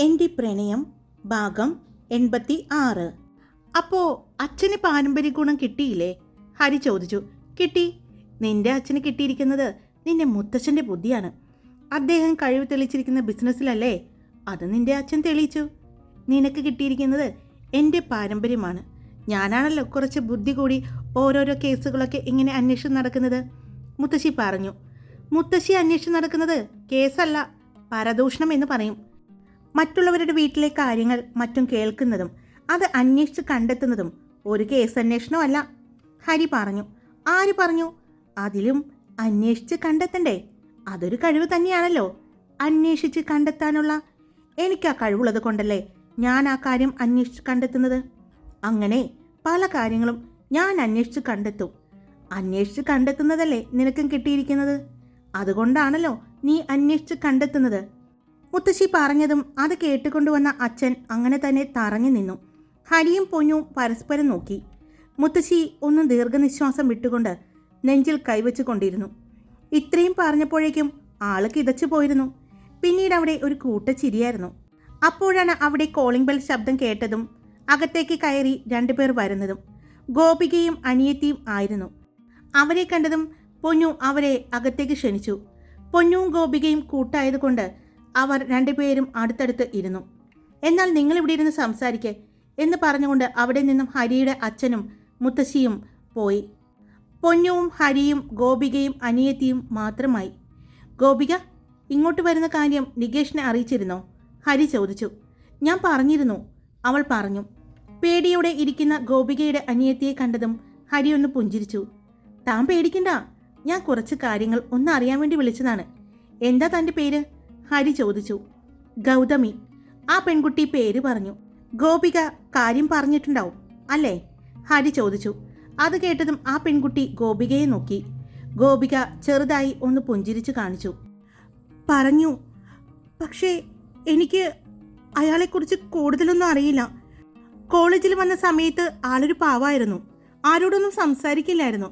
എന്റെ പ്രണയം ഭാഗം എൺപത്തി ആറ് അപ്പോൾ അച്ഛന് പാരമ്പര്യ ഗുണം കിട്ടിയില്ലേ? ഹരി ചോദിച്ചു. കിട്ടി. നിന്റെ അച്ഛന് കിട്ടിയിരിക്കുന്നത് നിന്റെ മുത്തച്ഛന്റെ ബുദ്ധിയാണ്. അദ്ദേഹം കഴിവ് തെളിയിച്ചിരിക്കുന്ന ബിസിനസ്സിലല്ലേ? അത് നിന്റെ അച്ഛൻ തെളിയിച്ചു. നിനക്ക് കിട്ടിയിരിക്കുന്നത് എന്റെ പാരമ്പര്യമാണ്. ഞാനാണല്ലോ കുറച്ച് ബുദ്ധി കൂടി ഓരോരോ കേസുകളൊക്കെ ഇങ്ങനെ അന്വേഷിച്ച് നടക്കുന്നത്. മുത്തശ്ശി പറഞ്ഞു. മുത്തശ്ശി അന്വേഷിച്ച് നടക്കുന്നത് കേസല്ല പരദൂഷണം എന്ന് പറയും. മറ്റുള്ളവരുടെ വീട്ടിലെ കാര്യങ്ങൾ മറ്റും കേൾക്കുന്നതും അത് അന്വേഷിച്ച് കണ്ടെത്തുന്നതും ഒരു കേസ് അന്വേഷണമല്ല ഹരി പറഞ്ഞു ആര് പറഞ്ഞു? അതിലും അന്വേഷിച്ച് കണ്ടെത്തണ്ടേ? അതൊരു കഴിവ് തന്നെയാണല്ലോ. അന്വേഷിച്ച് കണ്ടെത്താനുള്ള എനിക്ക് ആ കഴിവുള്ളത് കൊണ്ടല്ലേ ഞാൻ ആ കാര്യം അന്വേഷിച്ച് കണ്ടെത്തുന്നത്? അങ്ങനെ പല കാര്യങ്ങളും ഞാൻ അന്വേഷിച്ച് കണ്ടെത്തും. അന്വേഷിച്ച് കണ്ടെത്തുന്നതല്ലേ നിനക്കും കിട്ടിയിരിക്കുന്നത്? അതുകൊണ്ടാണല്ലോ നീ അന്വേഷിച്ച് കണ്ടെത്തുന്നത്. മുത്തശ്ശി പറഞ്ഞതും അത് കേട്ടുകൊണ്ടുവന്ന അച്ഛൻ അങ്ങനെ തന്നെ തറഞ്ഞു നിന്നു. ഹരിയും പൊന്നും പരസ്പരം നോക്കി. മുത്തശ്ശി ഒന്ന് ദീർഘനിശ്വാസം വിട്ടുകൊണ്ട് നെഞ്ചിൽ കൈവച്ചു കൊണ്ടിരുന്നു ഇത്രയും പറഞ്ഞപ്പോഴേക്കും ആൾ കിതച്ചു പോയിരുന്നു. പിന്നീട് അവിടെ ഒരു കൂട്ടച്ചിരിയായിരുന്നു. അപ്പോഴാണ് അവിടെ കോളിംഗ് ബെൽ ശബ്ദം കേട്ടതും അകത്തേക്ക് കയറി രണ്ടുപേർ വരുന്നതും. ഗോപികയും അനിയത്തിയും ആയിരുന്നു. അവരെ കണ്ടതും പൊന്നു അവരെ അകത്തേക്ക് ക്ഷണിച്ചു. പൊന്നുവും ഗോപികയും കൂട്ടായതുകൊണ്ട് അവർ രണ്ടുപേരും അടുത്തടുത്ത് ഇരുന്നു. എന്നാൽ നിങ്ങൾ ഇവിടെ ഇരുന്ന് സംസാരിക്കെ എന്ന് പറഞ്ഞുകൊണ്ട് അവിടെ നിന്നും ഹരിയുടെ അച്ഛനും മുത്തശ്ശിയും പോയി. പൊന്നുവും ഹരിയും ഗോപികയും അനിയത്തിയും മാത്രമായി. ഗോപിക ഇങ്ങോട്ട് വരുന്ന കാര്യം നികേഷിനെ അറിയിച്ചിരുന്നോ? ഹരി ചോദിച്ചു. ഞാൻ പറഞ്ഞിരുന്നു അവൾ പറഞ്ഞു. പേടിയോടെ ഇരിക്കുന്ന ഗോപികയുടെ അനിയത്തിയെ കണ്ടതും ഹരി ഒന്ന് പുഞ്ചിരിച്ചു. താൻ പേടിക്കണ്ട ഞാൻ കുറച്ച് കാര്യങ്ങൾ ഒന്ന് അറിയാൻ വേണ്ടി വിളിച്ചതാണ്. എന്താ തന്റെ പേര്? ഹരി ചോദിച്ചു. ഗൗതമി ആ പെൺകുട്ടി പേര് പറഞ്ഞു. ഗോപിക കാര്യം പറഞ്ഞിട്ടുണ്ടാവും അല്ലേ? ഹരി ചോദിച്ചു. അത് കേട്ടതും ആ പെൺകുട്ടി ഗോപികയെ നോക്കി. ഗോപിക ചെറുതായി ഒന്ന് പുഞ്ചിരിച്ചു കാണിച്ചു. പറഞ്ഞു പക്ഷേ എനിക്ക് അയാളെക്കുറിച്ച് കൂടുതലൊന്നും അറിയില്ല. കോളേജിൽ വന്ന സമയത്ത് ആളൊരു പാവായിരുന്നു. ആരോടൊന്നും സംസാരിക്കില്ലായിരുന്നു.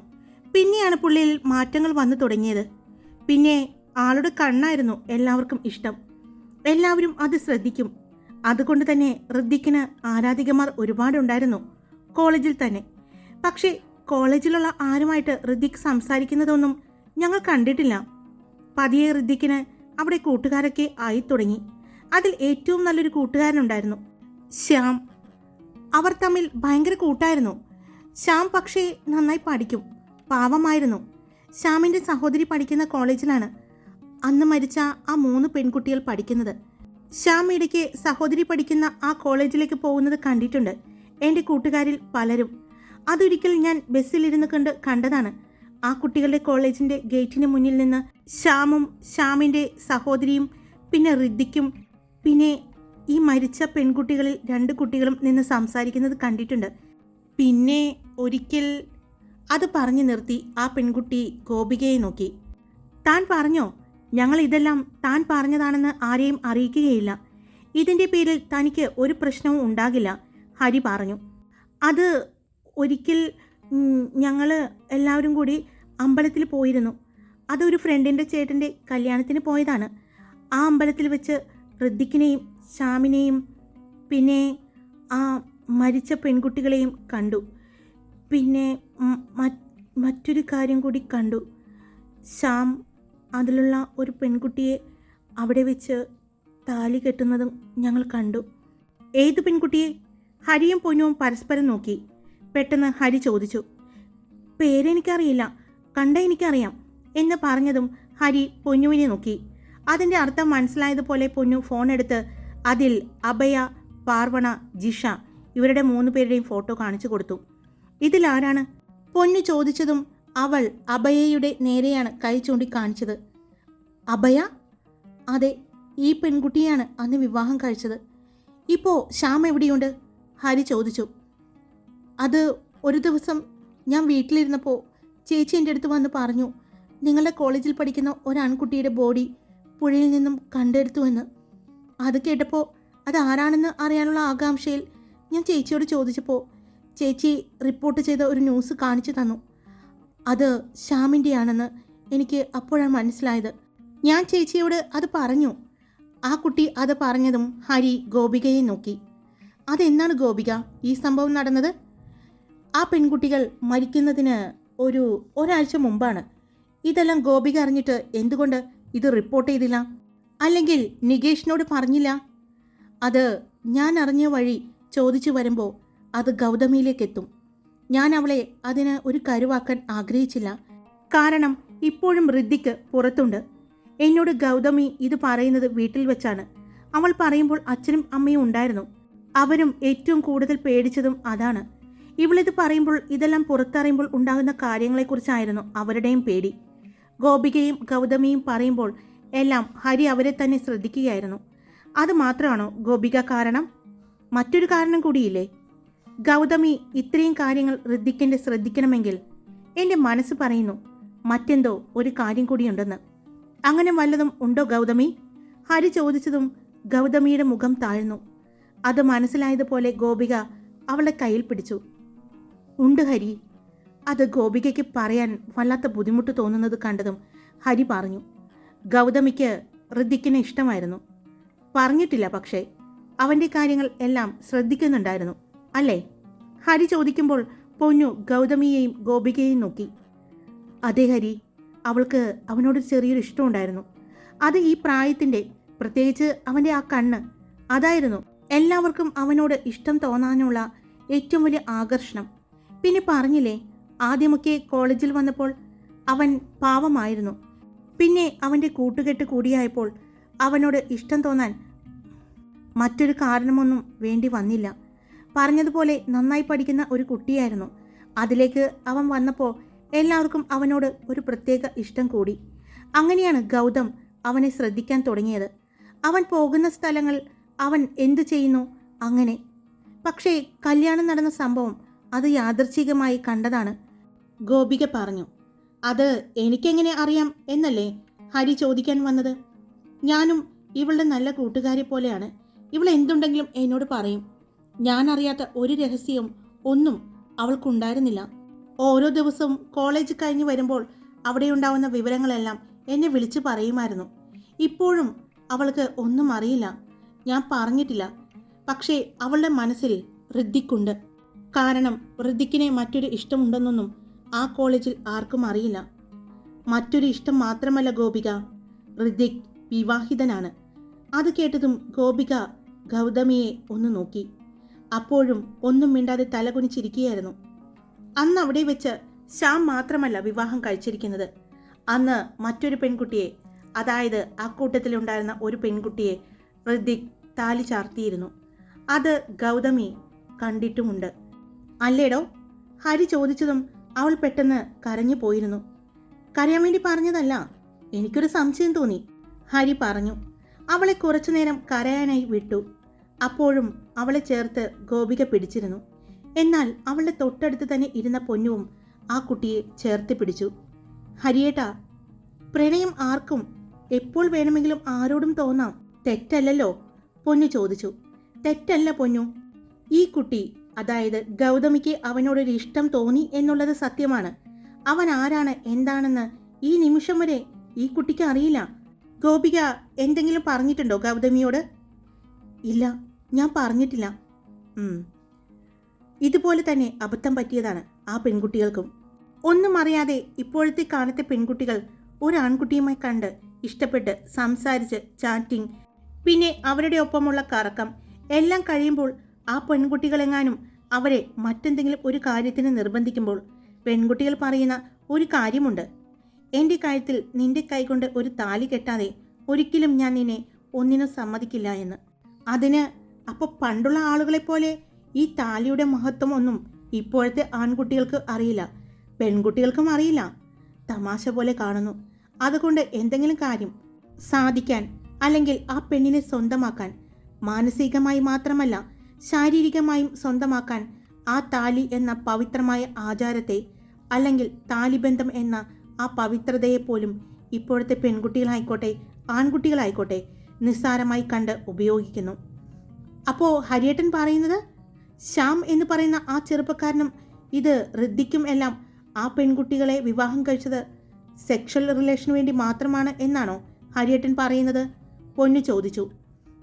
പിന്നെയാണ് പുള്ളിയിൽ മാറ്റങ്ങൾ വന്നു തുടങ്ങിയത്. പിന്നെ ആളുടെ കണ്ണായിരുന്നു എല്ലാവർക്കും ഇഷ്ടം. എല്ലാവരും അത് ശ്രദ്ധിക്കും. അതുകൊണ്ട് തന്നെ ഋദ്ധിക്കിന് ആരാധികമാർ ഒരുപാടുണ്ടായിരുന്നു കോളേജിൽ തന്നെ. പക്ഷേ കോളേജിലുള്ള ആരുമായിട്ട് ഋദ്ധിക്ക് സംസാരിക്കുന്നതൊന്നും ഞങ്ങൾ കണ്ടിട്ടില്ല. പതിയെ ഋദ്ധിക്കിന് അവിടെ കൂട്ടുകാരൊക്കെ ആയി തുടങ്ങി. അതിൽ ഏറ്റവും നല്ലൊരു കൂട്ടുകാരനുണ്ടായിരുന്നു ശ്യാം. അവർ തമ്മിൽ ഭയങ്കര കൂട്ടായിരുന്നു. ശ്യാം പക്ഷേ നന്നായി പഠിക്കും. പാവമായിരുന്നു. ശ്യാമിന്റെ സഹോദരി പഠിക്കുന്ന കോളേജിലാണ് അന്ന് മരിച്ച ആ മൂന്ന് പെൺകുട്ടികൾ പഠിക്കുന്നത്. ശ്യാം ഇടയ്ക്ക് സഹോദരി പഠിക്കുന്ന ആ കോളേജിലേക്ക് പോകുന്നത് കണ്ടിട്ടുണ്ട്. എന്റെ കൂട്ടുകാരിൽ പലരും. അതൊരിക്കൽ ഞാൻ ബസ്സിലിരുന്ന് കണ്ട് കണ്ടതാണ്. ആ കുട്ടികളുടെ കോളേജിന്റെ ഗേറ്റിന് മുന്നിൽ നിന്ന് ശ്യാമും ശ്യാമിന്റെ സഹോദരിയും പിന്നെ റിദ്ദിക്കും പിന്നെ ഈ മരിച്ച പെൺകുട്ടികളിൽ രണ്ട് കുട്ടികളും നിന്ന് സംസാരിക്കുന്നത് കണ്ടിട്ടുണ്ട്. പിന്നെ ഒരിക്കൽ അത് പറഞ്ഞു നിർത്തി ആ പെൺകുട്ടി ഗോപികയെ നോക്കി. താൻ പറഞ്ഞോ? ഞങ്ങൾ ഇതെല്ലാം താൻ പറഞ്ഞതാണെന്ന് ആരെയും അറിയിക്കുകയില്ല. ഇതിന്റെ പേരിൽ തനിക്ക് ഒരു പ്രശ്നവും ഉണ്ടാകില്ല ഹരി പറഞ്ഞു. അത് ഒരിക്കൽ ഞങ്ങൾ എല്ലാവരും കൂടി അമ്പലത്തിൽ പോയിരുന്നു. അതൊരു ഫ്രണ്ടിന്റെ ചേട്ടന്റെ കല്യാണത്തിന് പോയതാണ്. ആ അമ്പലത്തിൽ വെച്ച് ഋദ്ദിക്കിനെയും ശ്യാമിനെയും പിന്നെ ആ മരിച്ച പെൺകുട്ടികളെയും കണ്ടു. പിന്നെ മറ്റൊരു കാര്യം കൂടി കണ്ടു. ശ്യാം അതിലുള്ള ഒരു പെൺകുട്ടിയെ അവിടെ വെച്ച് താലി കെട്ടുന്നതും ഞങ്ങൾ കണ്ടു. ഏത് പെൺകുട്ടിയെ? ഹരിയും പൊന്നുവും പരസ്പരം നോക്കി. പെട്ടെന്ന് ഹരി ചോദിച്ചു പേരെനിക്കറിയില്ല കണ്ട എനിക്കറിയാം എന്ന് പറഞ്ഞതും ഹരി പൊന്നുവിനെ നോക്കി. അതിന്റെ അർത്ഥം മനസ്സിലായതുപോലെ പൊന്നു ഫോൺ എടുത്ത് അതിൽ അഭയ പാർവണ ജിഷ ഇവരുടെ മൂന്ന് പേരുടെയും ഫോട്ടോ കാണിച്ചു കൊടുത്തു. ഇതിലാരാണ് പൊന്നു ചോദിച്ചതും അവൾ അഭയയുടെ നേരെയാണ് കൈ ചൂണ്ടി കാണിച്ചത്. അഭയ? അതെ ഈ പെൺകുട്ടിയാണ് അന്ന് വിവാഹം കഴിച്ചത്. ഇപ്പോൾ ശ്യാം എവിടെയുണ്ട്? ഹരി ചോദിച്ചു. അത് ഒരു ദിവസം ഞാൻ വീട്ടിലിരുന്നപ്പോൾ ചേച്ചി എന്റെ അടുത്ത് വന്ന് പറഞ്ഞു നിങ്ങളുടെ കോളേജിൽ പഠിക്കുന്ന ഒരു ആൺകുട്ടിയുടെ ബോഡി പുഴയിൽ നിന്നും കണ്ടെടുത്തു എന്ന്. അത് കേട്ടപ്പോൾ അത് ആരാണെന്ന് അറിയാനുള്ള ആകാംക്ഷയിൽ ഞാൻ ചേച്ചിയോട് ചോദിച്ചപ്പോൾ ചേച്ചി റിപ്പോർട്ട് ചെയ്ത ഒരു ന്യൂസ് കാണിച്ചു തന്നു. അത് ശ്യാമിന്റെയാണെന്ന് എനിക്ക് അപ്പോഴാണ് മനസ്സിലായത്. ഞാൻ ചേച്ചിയോട് അത് പറഞ്ഞു. ആ കുട്ടി അത് പറഞ്ഞതും ഹരി ഗോപികയെ നോക്കി. അതെന്താണ് ഗോപിക? ഈ സംഭവം നടന്നത്? ആ പെൺകുട്ടികൾ മരിക്കുന്നതിന് ഒരു ഒരാഴ്ച മുമ്പാണ്. ഇതെല്ലാം ഗോപിക അറിഞ്ഞിട്ട് എന്തുകൊണ്ട് ഇത് റിപ്പോർട്ട് ചെയ്തില്ല? അല്ലെങ്കിൽ നികേഷിനോട് പറഞ്ഞില്ല? അത് ഞാൻ അറിഞ്ഞ വഴി ചോദിച്ചു വരുമ്പോൾ അത് ഗൗതമിയിലേക്കെത്തും. ഞാൻ അവളെ അതിന് ഒരു കരുവാക്കാൻ ആഗ്രഹിച്ചില്ല. കാരണം ഇപ്പോഴും ഋദ്ധിക്ക് പുറത്തുണ്ട്. എന്നോട് ഗൗതമി ഇത് പറയുന്നത് വീട്ടിൽ വെച്ചാണ്. അവൾ പറയുമ്പോൾ അച്ഛനും അമ്മയും ഉണ്ടായിരുന്നു. അവരും ഏറ്റവും കൂടുതൽ പേടിച്ചതും അതാണ്. ഇവളിത് പറയുമ്പോൾ ഇതെല്ലാം പുറത്തറിയുമ്പോൾ ഉണ്ടാകുന്ന കാര്യങ്ങളെക്കുറിച്ചായിരുന്നു അവരുടെയും പേടി. ഗോപികയും ഗൗതമിയും പറയുമ്പോൾ എല്ലാം ഹരി അവരെ തന്നെ ശ്രദ്ധിക്കുകയായിരുന്നു. അത് മാത്രമാണോ ഗോപിക കാരണം? മറ്റൊരു കാരണം കൂടിയില്ലേ? ഗൗതമി ഇത്രയും കാര്യങ്ങൾ ഋദ്ധിക്കിന്റെ ശ്രദ്ധിക്കണമെങ്കിൽ എന്റെ മനസ്സ് പറയുന്നു മറ്റെന്തോ ഒരു കാര്യം കൂടിയുണ്ടെന്ന്. അങ്ങനെ വല്ലതും ഉണ്ടോ ഗൗതമി? ഹരി ചോദിച്ചതും ഗൗതമിയുടെ മുഖം താഴ്ന്നു. അത് മനസ്സിലായതുപോലെ ഗോപിക അവളെ കയ്യിൽ പിടിച്ചു. ഉണ്ട് ഹരി. അത് ഗോപികയ്ക്ക് പറയാൻ വല്ലാത്ത ബുദ്ധിമുട്ട് തോന്നുന്നത് കണ്ടതും ഹരി പറഞ്ഞു. ഗൗതമിക്ക് ഋദ്ധിക്കിനെ ഇഷ്ടമായിരുന്നു. പറഞ്ഞിട്ടില്ല പക്ഷേ അവന്റെ കാര്യങ്ങൾ എല്ലാം ശ്രദ്ധിക്കുന്നുണ്ടായിരുന്നു അല്ലേ? ഹരി ചോദിക്കുമ്പോൾ പൊന്നു ഗൗതമിയെയും ഗോപികയെയും നോക്കി. അതെ ഹരി. അവൾക്ക് അവനോട് ചെറിയൊരു ഇഷ്ടമുണ്ടായിരുന്നു. അത് ഈ പ്രായത്തിന്റെ പ്രത്യേകിച്ച് അവന്റെ ആ കണ്ണ്. അതായിരുന്നു എല്ലാവർക്കും അവനോട് ഇഷ്ടം തോന്നാനുള്ള ഏറ്റവും വലിയ ആകർഷണം. പിന്നെ പറഞ്ഞില്ലേ ആദ്യമൊക്കെ കോളേജിൽ വന്നപ്പോൾ അവൻ പാവമായിരുന്നു. പിന്നെ അവന്റെ കൂട്ടുകെട്ട് കൂടിയായപ്പോൾ അവനോട് ഇഷ്ടം തോന്നാൻ മറ്റൊരു കാരണമൊന്നും വേണ്ടി വന്നില്ല. പറഞ്ഞതുപോലെ നന്നായി പഠിക്കുന്ന ഒരു കുട്ടിയായിരുന്നു. അതിലേക്ക് അവൻ വന്നപ്പോൾ എല്ലാവർക്കും അവനോട് ഒരു പ്രത്യേക ഇഷ്ടം കൂടി. അങ്ങനെയാണ് ഗൗതം അവനെ ശ്രദ്ധിക്കാൻ തുടങ്ങിയത്. അവൻ പോകുന്ന സ്ഥലങ്ങൾ അവൻ എന്തു ചെയ്യുന്നു? അങ്ങനെ. പക്ഷേ കല്യാണം നടന്ന സംഭവം അത് യാദർച്ഛികമായി കണ്ടതാണ്. ഗോപിക പറഞ്ഞു അത് എനിക്കെങ്ങനെ അറിയാം എന്നല്ലേ ഹരി ചോദിക്കാൻ വന്നത്? ഞാനും ഇവളുടെ നല്ല കൂട്ടുകാരെ പോലെയാണ്. ഇവൾ എന്തുണ്ടെങ്കിലും എന്നോട് പറയും. ഞാൻ അറിയാത്ത ഒരു രഹസ്യവും ഒന്നും അവൾക്കുണ്ടായിരുന്നില്ല. ഓരോ ദിവസവും കോളേജ് കഴിഞ്ഞ് വരുമ്പോൾ അവിടെയുണ്ടാവുന്ന വിവരങ്ങളെല്ലാം എന്നെ വിളിച്ചു പറയുമായിരുന്നു. ഇപ്പോഴും അവൾക്ക് ഒന്നും അറിയില്ല. ഞാൻ പറഞ്ഞിട്ടില്ല. പക്ഷേ അവളുടെ മനസ്സിൽ ഋദ്ധിക്കുണ്ട് കാരണം ഋദ്ധിക്കിനെ മറ്റൊരു ഇഷ്ടമുണ്ടെന്നൊന്നും ആ കോളേജിൽ ആർക്കും അറിയില്ല. മറ്റൊരു ഇഷ്ടം മാത്രമല്ല ഗോപിക. ഋദ്ധിക് വിവാഹിതനാണ്. അത് കേട്ടതും ഗോപിക ഗൗതമിയെ ഒന്ന് നോക്കി. അപ്പോഴും ഒന്നും മിണ്ടാതെ തലകുനിച്ചിരിക്കുകയായിരുന്നു. അന്ന് അവിടെ വെച്ച് ശ്യാം മാത്രമല്ല വിവാഹം കഴിച്ചിരിക്കുന്നത്. അന്ന് മറ്റൊരു പെൺകുട്ടിയെ അതായത് ആ കൂട്ടത്തിലുണ്ടായിരുന്ന ഒരു പെൺകുട്ടിയെ ഋതിക് താലി ചാർത്തിയിരുന്നു. അത് ഗൗതമി കണ്ടിട്ടുമുണ്ട്. അല്ലേടോ? ഹരി ചോദിച്ചതും അവൾ പെട്ടെന്ന് കരഞ്ഞു പോയിരുന്നു. കരയാൻ വേണ്ടി പറഞ്ഞതല്ല എനിക്കൊരു സംശയം തോന്നി. ഹരി പറഞ്ഞു അവളെ കുറച്ചു നേരം കരയാനായി വിട്ടു. അപ്പോഴും അവളെ ചേർത്ത് ഗോപിക പിടിച്ചിരുന്നു. എന്നാൽ അവളുടെ തൊട്ടടുത്ത് തന്നെ ഇരുന്ന പൊന്നുവും ആ കുട്ടിയെ ചേർത്ത് പിടിച്ചു. ഹരിയേട്ടാ പ്രണയം ആർക്കും എപ്പോൾ വേണമെങ്കിലും ആരോടും തോന്നാം. തെറ്റല്ലല്ലോ? പൊന്നു ചോദിച്ചു. തെറ്റല്ല പൊന്നു. ഈ കുട്ടി അതായത് ഗൗതമിക്ക് അവനോടൊരു ഇഷ്ടം തോന്നി എന്നുള്ളത് സത്യമാണ്. അവൻ ആരാണ് എന്താണെന്ന് ഈ നിമിഷം വരെ ഈ കുട്ടിക്ക് അറിയില്ല. ഗോപിക എന്തെങ്കിലും പറഞ്ഞിട്ടുണ്ടോ ഗൗതമിയോട്? ഇല്ല ഞാൻ പറഞ്ഞിട്ടില്ല. ഇതുപോലെ തന്നെ അബദ്ധം പറ്റിയതാണ് ആ പെൺകുട്ടികൾക്കും. ഒന്നും അറിയാതെ ഇപ്പോഴത്തെ കാലത്തെ പെൺകുട്ടികൾ ഒരു ആൺകുട്ടിയുമായി കണ്ട് ഇഷ്ടപ്പെട്ട് സംസാരിച്ച് ചാറ്റിംഗ് പിന്നെ അവരുടെ ഒപ്പമുള്ള കറക്കം എല്ലാം കഴിയുമ്പോൾ ആ പെൺകുട്ടികളെങ്ങാനും അവരെ മറ്റെന്തെങ്കിലും ഒരു കാര്യത്തിന് നിർബന്ധിക്കുമ്പോൾ പെൺകുട്ടികൾ പറയുന്ന ഒരു കാര്യമുണ്ട്. എന്റെ കാര്യത്തിൽ നിന്റെ കൈകൊണ്ട് ഒരു താലി കെട്ടാതെ ഒരിക്കലും ഞാൻ നിന്നെ ഒന്നിനും സമ്മതിക്കില്ല എന്ന്. അതിന് അപ്പോൾ പണ്ടുള്ള ആളുകളെ പോലെ ഈ താലിയുടെ മഹത്വം ഒന്നും ഇപ്പോഴത്തെ ആൺകുട്ടികൾക്ക് അറിയില്ല പെൺകുട്ടികൾക്കും അറിയില്ല. തമാശ പോലെ കാണുന്നു. അതുകൊണ്ട് എന്തെങ്കിലും കാര്യം സാധിക്കാൻ അല്ലെങ്കിൽ ആ പെണ്ണിനെ സ്വന്തമാക്കാൻ മാനസികമായി മാത്രമല്ല ശാരീരികമായും സ്വന്തമാക്കാൻ ആ താലി എന്ന പവിത്രമായ ആചാരത്തെ അല്ലെങ്കിൽ താലിബന്ധം എന്ന ആ പവിത്രതയെ പോലും ഇപ്പോഴത്തെ പെൺകുട്ടികളായിക്കോട്ടെ ആൺകുട്ടികളായിക്കോട്ടെ നിസ്സാരമായി കണ്ട് ഉപയോഗിക്കുന്നു. അപ്പോൾ ഹരിയേട്ടൻ പറയുന്നത് ശ്യാം എന്ന് പറയുന്ന ആ ചെറുപ്പക്കാരനും ഇത് റിദ്ദിക്കും എല്ലാം ആ പെൺകുട്ടികളെ വിവാഹം കഴിച്ചത് സെക്ഷൽ റിലേഷന് വേണ്ടി മാത്രമാണ് എന്നാണോ ഹരിയേട്ടൻ പറയുന്നത്? പൊന്നു ചോദിച്ചു.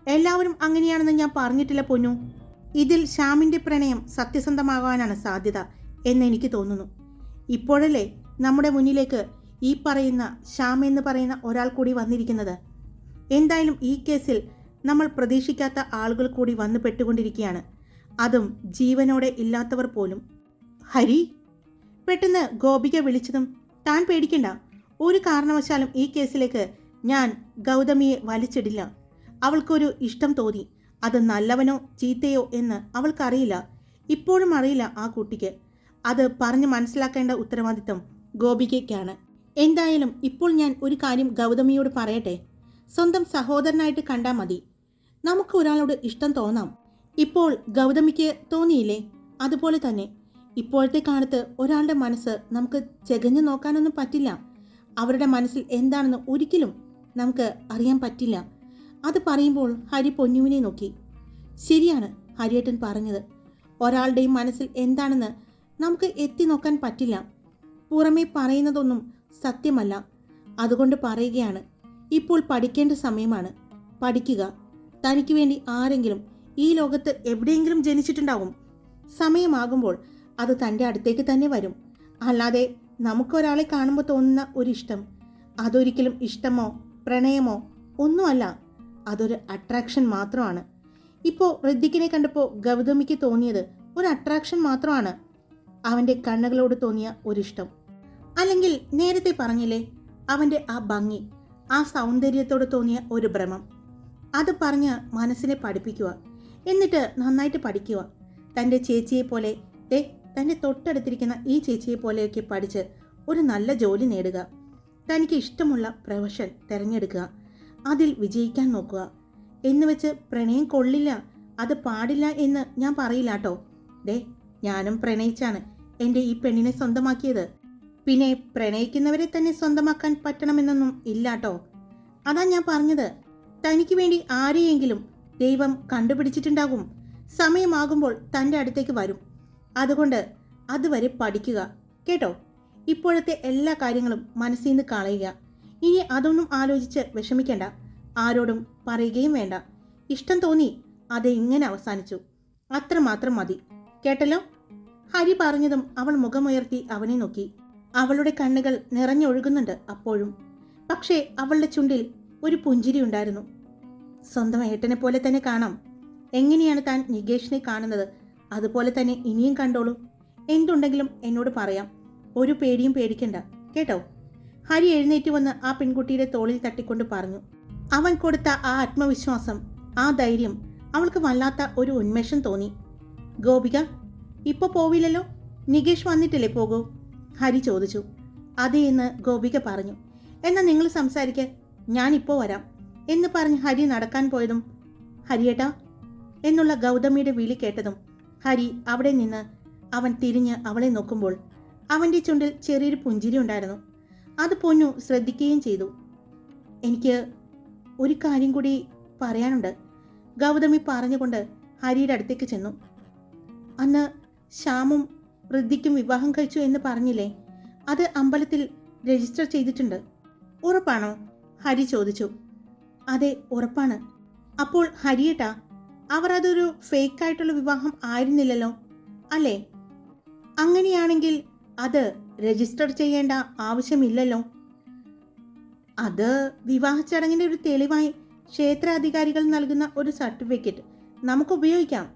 എല്ലാവരും അങ്ങനെയാണെന്ന് ഞാൻ പറഞ്ഞിട്ടില്ല പൊന്നു. ഇതിൽ ശ്യാമിന്റെ പ്രണയം സത്യസന്ധമാകാനാണ് സാധ്യത എന്ന് എനിക്ക് തോന്നുന്നു. ഇപ്പോഴല്ലേ നമ്മുടെ മുന്നിലേക്ക് ഈ പറയുന്ന ശ്യാം എന്ന് പറയുന്ന ഒരാൾ കൂടി വന്നിരിക്കുന്നത്. എന്തായാലും ഈ കേസിൽ നമ്മൾ പ്രതീക്ഷിക്കാത്ത ആളുകൾ കൂടി വന്നു പെട്ടുകൊണ്ടിരിക്കുകയാണ്. അതും ജീവനോടെ ഇല്ലാത്തവർ പോലും. ഹരി പെട്ടെന്ന് ഗോപിക വിളിച്ചതും താൻ പേടിക്കണ്ട. ഒരു കാരണവശാലും ഈ കേസിലേക്ക് ഞാൻ ഗൗതമിയെ വലിച്ചിടില്ല. അവൾക്കൊരു ഇഷ്ടം തോന്നി. അത് നല്ലവനോ ചീത്തയോ എന്ന് അവൾക്കറിയില്ല. ഇപ്പോഴും അറിയില്ല ആ കുട്ടിക്ക്. അത് പറഞ്ഞ് മനസ്സിലാക്കേണ്ട ഉത്തരവാദിത്തം ഗോപികയ്ക്കാണ്. എന്തായാലും ഇപ്പോൾ ഞാൻ ഒരു കാര്യം ഗൗതമിയോട് പറയട്ടെ. സ്വന്തം സഹോദരനായിട്ട് കണ്ടാൽ മതി. നമുക്ക് ഒരാളോട് ഇഷ്ടം തോന്നാം. ഇപ്പോൾ ഗൗതമിക്ക് തോന്നിയില്ലേ? അതുപോലെ തന്നെ ഇപ്പോഴത്തെ കാലത്ത് ഒരാളുടെ മനസ്സ് നമുക്ക് ചെകഞ്ഞു നോക്കാനൊന്നും പറ്റില്ല. അവരുടെ മനസ്സിൽ എന്താണെന്ന് ഒരിക്കലും നമുക്ക് അറിയാൻ പറ്റില്ല. അത് പറയുമ്പോൾ ഹരി പൊന്നുവിനെ നോക്കി. ശരിയാണ് ഹരിയേട്ടൻ പറഞ്ഞത്. ഒരാളുടെയും മനസ്സിൽ എന്താണെന്ന് നമുക്ക് എത്തി നോക്കാൻ പറ്റില്ല. പുറമേ പറയുന്നതൊന്നും സത്യമല്ല. അതുകൊണ്ട് പറയുകയാണ് ഇപ്പോൾ പഠിക്കേണ്ട സമയമാണ്. പഠിക്കുക. തനിക്ക് വേണ്ടി ആരെങ്കിലും ഈ ലോകത്ത് എവിടെയെങ്കിലും ജനിച്ചിട്ടുണ്ടാവും. സമയമാകുമ്പോൾ അത് തന്റെ അടുത്തേക്ക് തന്നെ വരും. അല്ലാതെ നമുക്കൊരാളെ കാണുമ്പോൾ തോന്നുന്ന ഒരു ഇഷ്ടം അതൊരിക്കലും ഇഷ്ടമോ പ്രണയമോ ഒന്നുമല്ല. അതൊരു അട്രാക്ഷൻ മാത്രമാണ്. ഇപ്പോൾ ഋദ്ധിക്കിനെ കണ്ടപ്പോൾ ഗൗതമിക്ക് തോന്നിയത് ഒരു അട്രാക്ഷൻ മാത്രമാണ്. അവന്റെ കണ്ണുകളോട് തോന്നിയ ഒരിഷ്ടം. അല്ലെങ്കിൽ നേരത്തെ പറഞ്ഞില്ലേ അവന്റെ ആ ഭംഗി ആ സൗന്ദര്യത്തോട് തോന്നിയ ഒരു ഭ്രമം. അത് പറഞ്ഞ് മനസ്സിനെ പഠിപ്പിക്കുക. എന്നിട്ട് നന്നായിട്ട് പഠിക്കുക. തന്റെ ചേച്ചിയെ പോലെ ദേ തന്റെ തൊട്ടടുത്തിരിക്കുന്ന ഈ ചേച്ചിയെ പോലെയൊക്കെ പഠിച്ച് ഒരു നല്ല ജോലി നേടുക. തനിക്ക് ഇഷ്ടമുള്ള പ്രൊഫഷൻ തിരഞ്ഞെടുക്കുക. അതിൽ വിജയിക്കാൻ നോക്കുക. എന്ന് വെച്ച് പ്രണയം കൊള്ളില്ല അത് പാടില്ല എന്ന് ഞാൻ പറയില്ല കേട്ടോ ദേ ഞാനും പ്രണയിച്ചാണ് എന്റെ ഈ പെണ്ണിനെ സ്വന്തമാക്കിയത്. പിന്നെ പ്രണയിക്കുന്നവരെ തന്നെ സ്വന്തമാക്കാൻ പറ്റണമെന്നൊന്നും ഇല്ല കേട്ടോ അതാ ഞാൻ പറഞ്ഞത്. തനിക്ക് വേണ്ടി ആരെയെങ്കിലും ദൈവം കണ്ടുപിടിച്ചിട്ടുണ്ടാകും. സമയമാകുമ്പോൾ തന്റെ അടുത്തേക്ക് വരും. അതുകൊണ്ട് അതുവരെ പഠിക്കുക. കേട്ടോ? ഇപ്പോഴത്തെ എല്ലാ കാര്യങ്ങളും മനസ്സിൽ നിന്ന് കളയുക. ഇനി അതൊന്നും ആലോചിച്ച് വിഷമിക്കേണ്ട. ആരോടും പറയുകയും വേണ്ട. ഇഷ്ടം തോന്നി അത് ഇങ്ങനെ അവസാനിച്ചു. അത്രമാത്രം മതി. കേട്ടല്ലോ? ഹരി പറഞ്ഞതും അവൾ മുഖമുയർത്തി അവനെ നോക്കി. അവളുടെ കണ്ണുകൾ നിറഞ്ഞൊഴുകുന്നുണ്ട് അപ്പോഴും. പക്ഷേ അവളുടെ ചുണ്ടിൽ ഒരു പുഞ്ചിരി ഉണ്ടായിരുന്നു. സ്വന്തം ഏട്ടനെ പോലെ തന്നെ കാണാം. എങ്ങനെയാണ് താൻ നികേഷിനെ കാണുന്നത്? അതുപോലെ തന്നെ ഇനിയും കണ്ടോളൂ. എന്തുണ്ടെങ്കിലും എന്നോട് പറയാം. ഒരു പേടിയും പേടിക്കണ്ട. കേട്ടോ? ഹരി എഴുന്നേറ്റ് വന്ന് ആ പെൺകുട്ടിയുടെ തോളിൽ തട്ടിക്കൊണ്ട് പറഞ്ഞു. അവൻ കൊടുത്ത ആ ആത്മവിശ്വാസം ആ ധൈര്യം അവൾക്ക് വല്ലാത്ത ഒരു ഉന്മേഷം തോന്നി. ഗോപിക ഇപ്പോൾ പോവില്ലല്ലോ? നികേഷ് വന്നിട്ടില്ലേ പോകൂ? ഹരി ചോദിച്ചു. അതെ എന്ന് ഗോപിക പറഞ്ഞു. എന്നാൽ നിങ്ങൾ സംസാരിക്കാൻ ഞാനിപ്പോൾ വരാം. എന്ന് പറഞ്ഞ് ഹരി നടക്കാൻ പോയതും ഹരിയേട്ടാ എന്നുള്ള ഗൗതമിയുടെ വിളി കേട്ടതും ഹരി അവിടെ നിന്ന് അവൻ തിരിഞ്ഞ് അവളെ നോക്കുമ്പോൾ അവന്റെ ചുണ്ടിൽ ചെറിയൊരു പുഞ്ചിരി ഉണ്ടായിരുന്നു. അത് പൊന്നു ശ്രദ്ധിക്കുകയും ചെയ്തു. എനിക്ക് ഒരു കാര്യം കൂടി പറയാനുണ്ട്. ഗൗതമി പറഞ്ഞുകൊണ്ട് ഹരിയുടെ അടുത്തേക്ക് ചെന്നു. അന്ന് ശ്യാമും ഋദ്ധിക്കും വിവാഹം കഴിച്ചു എന്ന് പറഞ്ഞില്ലേ? അത് അമ്പലത്തിൽ രജിസ്റ്റർ ചെയ്തിട്ടുണ്ട്. ഉറപ്പാണോ? ഹരി ചോദിച്ചു. അതെ ഉറപ്പാണ്. അപ്പോൾ ഹരിയേട്ടാ അവർ അതൊരു ഫേക്ക് ആയിട്ടുള്ള വിവാഹം ആയിരുന്നില്ലല്ലോ അല്ലേ? അങ്ങനെയാണെങ്കിൽ അത് രജിസ്റ്റർ ചെയ്യേണ്ട ആവശ്യമില്ലല്ലോ. അത് വിവാഹ ചടങ്ങിന്റെ ഒരു തെളിവായി ക്ഷേത്രാധികാരികൾ നൽകുന്ന ഒരു സർട്ടിഫിക്കറ്റ് നമുക്ക് ഉപയോഗിക്കാം.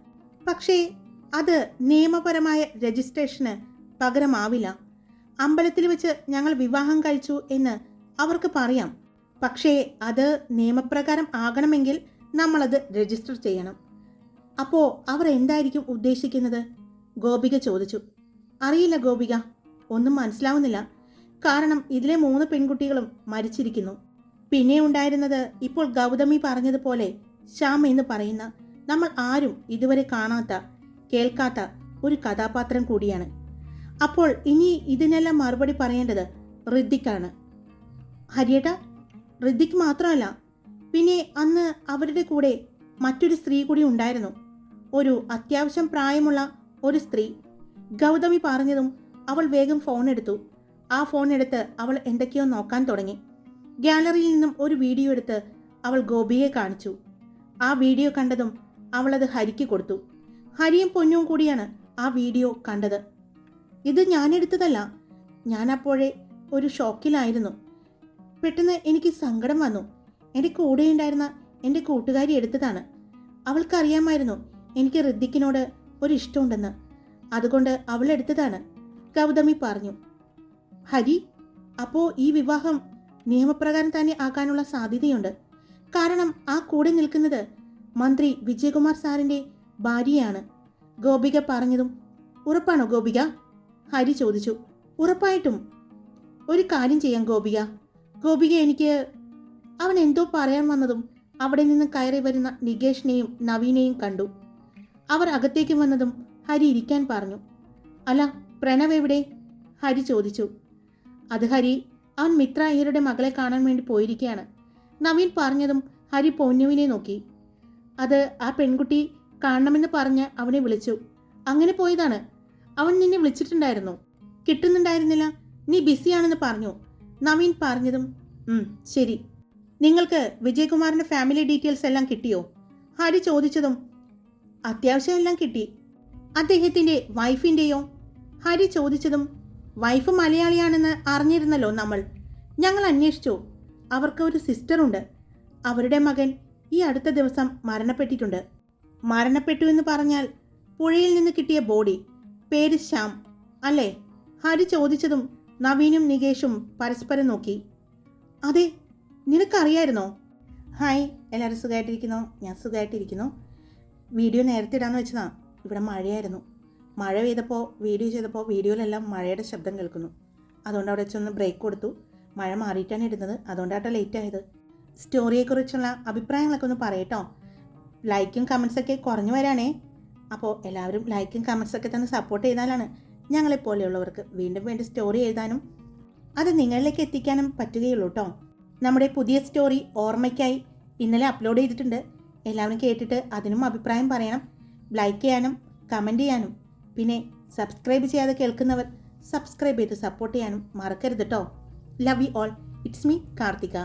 പക്ഷേ അത് നിയമപരമായ രജിസ്ട്രേഷന് പകരമാവില്ല. അമ്പലത്തിൽ വെച്ച് ഞങ്ങൾ വിവാഹം കഴിച്ചു എന്ന് അവർക്ക് പറയാം. പക്ഷേ അത് നിയമപ്രകാരം ആകണമെങ്കിൽ നമ്മളത് രജിസ്റ്റർ ചെയ്യണം. അപ്പോൾ അവർ എന്തായിരിക്കും ഉദ്ദേശിക്കുന്നത്? ഗോപിക ചോദിച്ചു. അറിയില്ല ഗോപിക ഒന്നും മനസ്സിലാവുന്നില്ല. കാരണം ഇതിലെ മൂന്ന് പെൺകുട്ടികളും മരിച്ചിരിക്കുന്നു. പിന്നെ ഉണ്ടായിരുന്നത് ഇപ്പോൾ ഗൗതമി പറഞ്ഞതുപോലെ ശ്യാം എന്ന് പറയുന്ന നമ്മൾ ആരും ഇതുവരെ കാണാത്ത കേൾക്കാത്ത ഒരു കഥാപാത്രം കൂടിയാണ്. അപ്പോൾ ഇനി ഇതിനെല്ലാം മറുപടി പറയേണ്ടത് ഋദ്ദിക്കാണ് ഹരിയേട്ട ഋദ്ദിക്ക് മാത്രമല്ല പിന്നെ അന്ന് അവരുടെ കൂടെ മറ്റൊരു സ്ത്രീ കൂടി ഉണ്ടായിരുന്നു. ഒരു അത്യാവശ്യം പ്രായമുള്ള ഒരു സ്ത്രീ. ഗൗതമി പറഞ്ഞതും അവൾ വേഗം ഫോൺ എടുത്തു. ആ ഫോൺ എടുത്ത് അവൾ എന്തൊക്കെയോ നോക്കാൻ തുടങ്ങി. ഗാലറിയിൽ നിന്നും ഒരു വീഡിയോ എടുത്ത് അവൾ ഗോപിയെ കാണിച്ചു. ആ വീഡിയോ കണ്ടതും അവളത് ഹരിക്ക് കൊടുത്തു. ഹരിയും പൊന്നും കൂടിയാണ് ആ വീഡിയോ കണ്ടത്. ഇത് ഞാൻ അപ്പോഴേ ഒരു ഷോക്കിലായിരുന്നു. പെട്ടെന്ന് എനിക്ക് സങ്കടം വന്നു. എന്റെ കൂടെയുണ്ടായിരുന്ന എന്റെ കൂട്ടുകാരി എടുത്തതാണ്. അവൾക്കറിയാമായിരുന്നു എനിക്ക് ഋദ്ധിക്കിനോട് ഒരു ഇഷ്ടമുണ്ടെന്ന്. അതുകൊണ്ട് അവൾ എടുത്തതാണ്. ഗൗതമി പറഞ്ഞു ഹരി അപ്പോൾ ഈ വിവാഹം നിയമപ്രകാരം തന്നെ ആക്കാനുള്ള സാധ്യതയുണ്ട്. കാരണം ആ കൂടെ നിൽക്കുന്നത് മന്ത്രി വിജയകുമാർ സാറിന്റെ ഭാര്യയാണ്. ഗോപിക പറഞ്ഞതും ഉറപ്പാണോ ഗോപിക? ഹരി ചോദിച്ചു ഉറപ്പായിട്ടും. ഒരു കാര്യം ചെയ്യാം ഗോപിക. ഗോപിക എനിക്ക് അവൻ എന്തോ പറയാൻ വന്നതും അവിടെ നിന്ന് കയറി വരുന്ന നികേഷിനെയും നവീനെയും കണ്ടു. അവർ അകത്തേക്ക് വന്നതും ഹരി ഇരിക്കാൻ പറഞ്ഞു. അല്ല പ്രണവ് എവിടെ? ഹരി ചോദിച്ചു. അത് ഹരി അവൻ മിത്ര അയ്യരുടെ മകളെ കാണാൻ വേണ്ടി പോയിരിക്കുകയാണ് നവീൻ പറഞ്ഞതും ഹരി പൊന്നുവിനെ നോക്കി. അത് ആ പെൺകുട്ടി കാണണമെന്ന് പറഞ്ഞ് അവനെ വിളിച്ചു. അങ്ങനെ പോയതാണ്. അവൻ നിന്നെ വിളിച്ചിട്ടുണ്ടായിരുന്നു. കിട്ടുന്നുണ്ടായിരുന്നില്ല. നീ ബിസിയാണെന്ന് പറഞ്ഞു. നവീൻ പറഞ്ഞതും "ഉം, ശരി. നിങ്ങൾക്ക് വിജയകുമാറിന്റെ ഫാമിലി ഡീറ്റെയിൽസ് എല്ലാം കിട്ടിയോ? ഹരി ചോദിച്ചതും അത്യാവശ്യം എല്ലാം കിട്ടി. അദ്ദേഹത്തിന്റെ വൈഫിന്റെയോ? ഹരി ചോദിച്ചതും വൈഫ് മലയാളിയാണെന്ന് അറിഞ്ഞിരുന്നല്ലോ നമ്മൾ. ഞങ്ങൾ അന്വേഷിച്ചു. അവർക്ക് ഒരു സിസ്റ്ററുണ്ട് അവരുടെ മകൻ ഈ അടുത്ത ദിവസം മരണപ്പെട്ടിട്ടുണ്ട്. മരണപ്പെട്ടു എന്ന് പറഞ്ഞാൽ പുഴയിൽ നിന്ന് കിട്ടിയ ബോഡി. പേര് ശ്യാം. അല്ലേ? ഹരി ചോദിച്ചതും നവീനും നികേഷും പരസ്പരം നോക്കി. അതെ നിനക്കറിയായിരുന്നോ? ഹായ് എല്ലാവരും സുഖമായിട്ടിരിക്കുന്നോ ഞാൻ സുഖമായിട്ടിരിക്കുന്നു വീഡിയോ നേരത്തെ ഇടാന്ന് വെച്ചതാ. ഇവിടെ മഴയായിരുന്നു. മഴ പെയ്തപ്പോൾ വീഡിയോ ചെയ്തപ്പോൾ വീഡിയോയിലെല്ലാം മഴയുടെ ശബ്ദം കേൾക്കുന്നു. അതുകൊണ്ട് അവിടെ വെച്ചൊന്ന് ബ്രേക്ക് കൊടുത്തു. മഴ മാറിയിട്ടാണ് ഇടുന്നത്. അതുകൊണ്ടാട്ടോ ലേറ്റ് ആയത്. സ്റ്റോറിയെക്കുറിച്ചുള്ള അഭിപ്രായങ്ങളൊക്കെ ഒന്ന് പറയട്ടോ. ലൈക്കും കമൻസൊക്കെ കുറഞ്ഞു വരാനേ അപ്പോൾ എല്ലാവരും ലൈക്കും കമൻസൊക്കെ തന്നെ സപ്പോർട്ട് ചെയ്താലാണ് ഞങ്ങളെപ്പോലെയുള്ളവർക്ക് വീണ്ടും വീണ്ടും സ്റ്റോറി എഴുതാനും അത് നിങ്ങളിലേക്ക് എത്തിക്കാനും പറ്റുകയുള്ളൂ കേട്ടോ നമ്മുടെ പുതിയ സ്റ്റോറി ഓർമ്മയ്ക്കായി ഇന്നലെ അപ്ലോഡ് ചെയ്തിട്ടുണ്ട്. എല്ലാവരും കേട്ടിട്ട് അതിനും അഭിപ്രായം പറയണം. ലൈക്ക് ചെയ്യാനും കമന്റ് ചെയ്യാനും. പിന്നെ സബ്സ്ക്രൈബ് ചെയ്യാതെ കേൾക്കുന്നവർ സബ്സ്ക്രൈബ് ചെയ്ത് സപ്പോർട്ട് ചെയ്യാനും മറക്കരുത് കേട്ടോ love you all it's me Karthika.